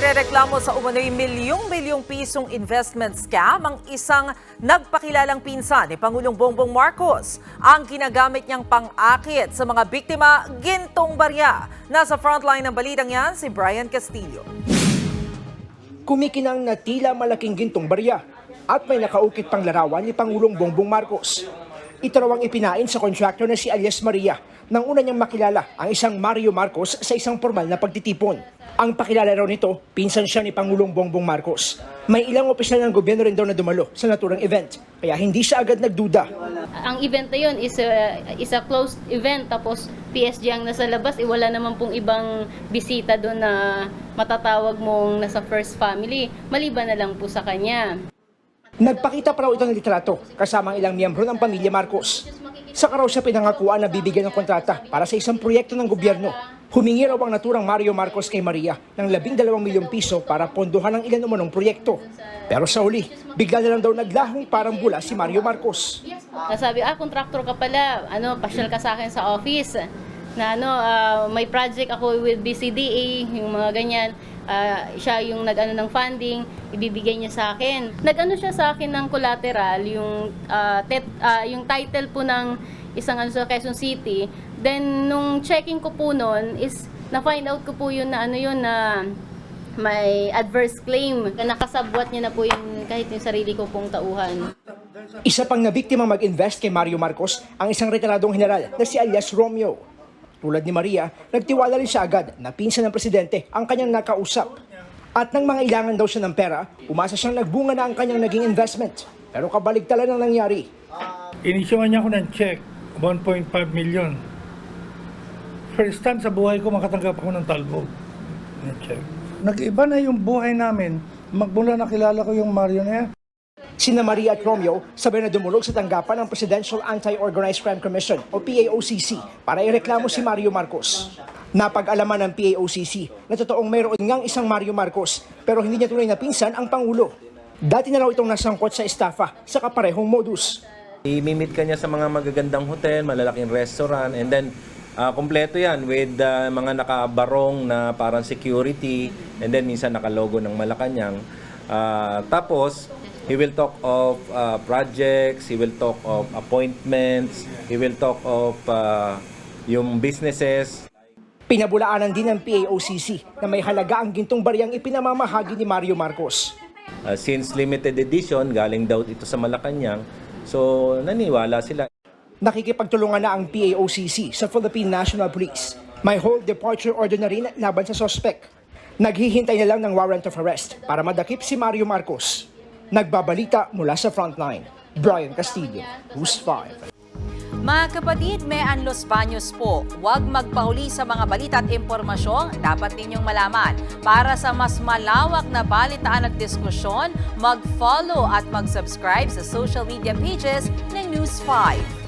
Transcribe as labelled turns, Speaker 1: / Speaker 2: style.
Speaker 1: Inirereklamo sa umano'y milyong-milyong pisong investment scam ang isang nagpakilalang pinsan ni Pangulong Bongbong Marcos. Ang ginagamit niyang pang-akit sa mga biktima, gintong barya. Nasa frontline ng balitang yan, si Brian Castillo.
Speaker 2: kumikinang na tila malaking gintong barya at may nakaukit pang larawan ni Pangulong Bongbong Marcos. Ito raw ang ipinain sa contractor na si Alias Maria nang una niyang makilala ang isang Mario Marcos sa isang formal na pagtitipon. Ang pakilala raw nito, pinsan siya ni Pangulong Bongbong Marcos. May ilang opisyal ng gobyerno rin daw na dumalo sa naturang event, kaya hindi siya agad nagduda.
Speaker 3: ang event na yun is a, is a closed event tapos PSG ang nasa labas eh, wala naman pong ibang bisita doon na matatawag mong nasa first family maliban na lang po sa kanya
Speaker 2: Nagpakita pa raw ito ng litrato kasama ang ilang miyembro ng pamilya Marcos. Saka raw siya pinangakuan na bibigyan ng kontrata para sa isang proyekto ng gobyerno. Humingi raw ang naturang Mario Marcos kay Maria ng 12 milyong piso para pondohan ang ilan umanong proyekto. Pero sa uli, bigla na lang daw naglahong parang bula si Mario Marcos.
Speaker 3: nasabi ah contractor ka pala ano pasyal ka sa akin sa office na ano ah, may project ako with BCDA yung mga ganyan Ah, siya yung nag-ano ng funding ibibigay niya sa akin. Nag-ano siya sa akin ng collateral yung ah, tet, ah, yung title po ng isang ano sa Quezon City. Then nung checking ko po noon is na find out ko po yun na ano yun na may adverse claim. Nakasabwat niya na po yung kahit yung sarili ko pong tauhan.
Speaker 2: Isa pang nabiktima mag-invest kay Mario Marcos ang isang retiradong general na si alias Romeo. Tulad ni Maria, nagtiwala rin siya agad na pinsan ng presidente ang kanyang nakausap. At nang mga ilangan daw siya ng pera, umasa siyang nagbunga na ang kanyang naging investment. Pero kabaligtaran ang nangyari.
Speaker 4: Inisyuhan niya ako ng check, 1.5 million. First time sa buhay ko makatanggap ako ng talbog check. Nag-iba na yung buhay namin. Magmula nakilala ko yung Mario na yan.
Speaker 2: Sina Maria at Romeo sabay na dumulog sa tanggapan ng Presidential Anti-Organized Crime Commission o PAOCC para ireklamo si Mario Marcos. Napag-alaman ng PAOCC na totoong mayroon ngang isang Mario Marcos pero hindi niya tunay na pinsan ang Pangulo. Dati na raw itong nasangkot sa estafa sa kaparehong modus.
Speaker 5: I-meet ka niya sa mga magagandang hotel, malalaking restaurant, and then ah, kompleto yan with ah, mga nakabarong na parang security, and then minsan nakalogo ng Malacanang. Ah, tapos, he will talk of ah, projects, he will talk of appointments, he will talk of ah, yung businesses,
Speaker 2: Pinabulaanan din ng PAOCC na may halaga ang gintong bariyang ipinamamahagi ni Mario Marcos.
Speaker 5: Ah, since limited edition, galing daw ito sa Malacanang, so naniwala sila.
Speaker 2: Nakikipagtulungan na ang PAOCC sa Philippine National Police. May hold departure order na rin laban sa sospek. Naghihintay na lang ng warrant of arrest para madakip si Mario Marcos. Nagbabalita mula sa frontline. Brian Castillo, News 5.
Speaker 1: Mga kapatid, may Los Baños po. Huwag magpahuli sa mga balita at impormasyong dapat ninyong malaman. Para sa mas malawak na balitaan at diskusyon, mag-follow at mag-subscribe sa social media pages ng News 5.